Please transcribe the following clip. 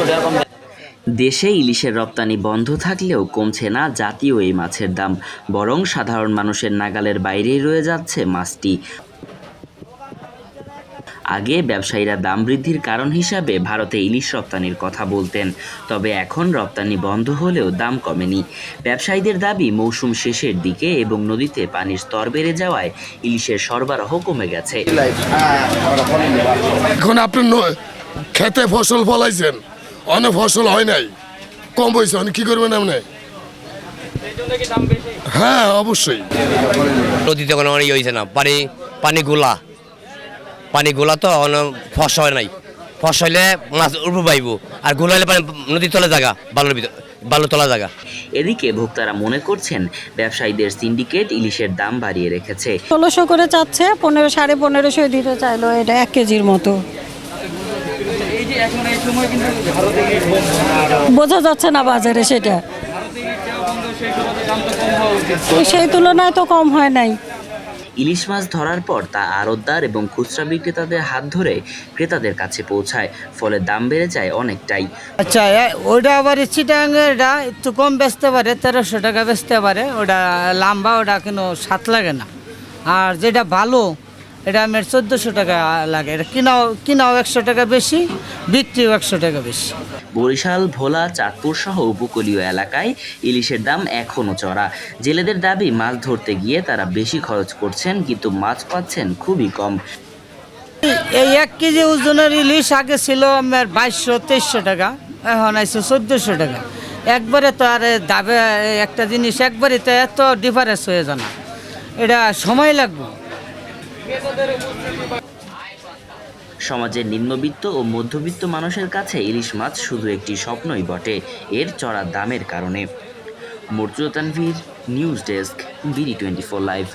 পাঁচশো টাকা কম দেশে ইলিশের রপ্তানি বন্ধ থাকলেও কমছে না জাতীয় এই মাছের দাম বরং সাধারণ মানুষের নাগালের বাইরেই রয়ে যাচ্ছে মাছটি। আগে ব্যবসায়ীরা দাম বৃদ্ধির কারণ হিসাবে ভারতে ইলিশ রপ্তানির কথা বলতেন তবে এখন রপ্তানি বন্ধ হলেও দাম কমেনি। ব্যবসায়ীদের দাবি মৌসুম শেষের দিকে এবং নদীতে পানির স্তর বেড়ে যাওয়ায় ইলিশের সরবরাহ কমে গেছে। এখন আপনি খেতে ফসল ফলাইছেন। অনেক ফসল হয় নাই। কম হয়েছে অনেক কি করবেন আপনি? হ্যাঁ অবশ্যই। নদীতে কোনো ইয়ে হয়েছে না। পানি পানি গোলা। পানি গোলা তো অন- ফসল হয় নাই। ফসল হলে মাছ উঠবো পাইব আর গোলা হলে পানি নদীর তলা জায়গা বালুর ভিতর তলা জায়গা এদিকে ভোক্তারা মনে করছেন ব্যবসায়ীদের সিন্ডিকেট ইলিশের দাম বাড়িয়ে রেখেছে। ষোলোশো করে চাচ্ছে পনেরো সাড়ে পনেরোশো দিতে চাইলো এটা এক কেজির মতো। বোঝা যাচ্ছে না বাজারে সেটা। সেই তুলনায় তো কম হয় নাই। ইলিশ মাছ ধরার পর তা আড়তদার এবং খুচরা বিক্রেতাদের হাত ধরে ক্রেতাদের কাছে পৌঁছায় ফলে দাম বেড়ে যায় অনেকটাই। আচ্ছা ওটা আবার চিটাঙ্গেরটা একটু কম বেচতে পারে তেরোশো টাকা বেচতে পারে ওটা লম্বা ওটা কিন্তু সাত লাগে না। আর যেটা ভালো এটা আমার চোদ্দোশো টাকা লাগে। এটা কিনাও কিনাও একশো টাকা বেশি বিক্রিও একশো টাকা বেশি। বরিশাল ভোলা চাঁদপুর সহ উপকূলীয় এলাকায় ইলিশের দাম এখনও চড়া। জেলেদের দাবি মাছ ধরতে গিয়ে তারা বেশি খরচ করছেন কিন্তু মাছ পাচ্ছেন খুবই কম। এই এক কেজি ওজনের ইলিশ আগে ছিল আমার বাইশশো তেইশশো টাকা এখন আছে চোদ্দোশো টাকা। একবারে তো আর দাবে একটা জিনিস একবারে তো এত ডিফারেন্স হয়ে যায় না। এটা সময় লাগবে। সমাজের নিম্নবিত্ত ও মধ্যবিত্ত মানুষের কাছে ইলিশ মাছ শুধু একটি স্বপ্নই বটে, এর চড়া দামের কারণে। Mortuza Tanvir, news desk, BD twenty four live.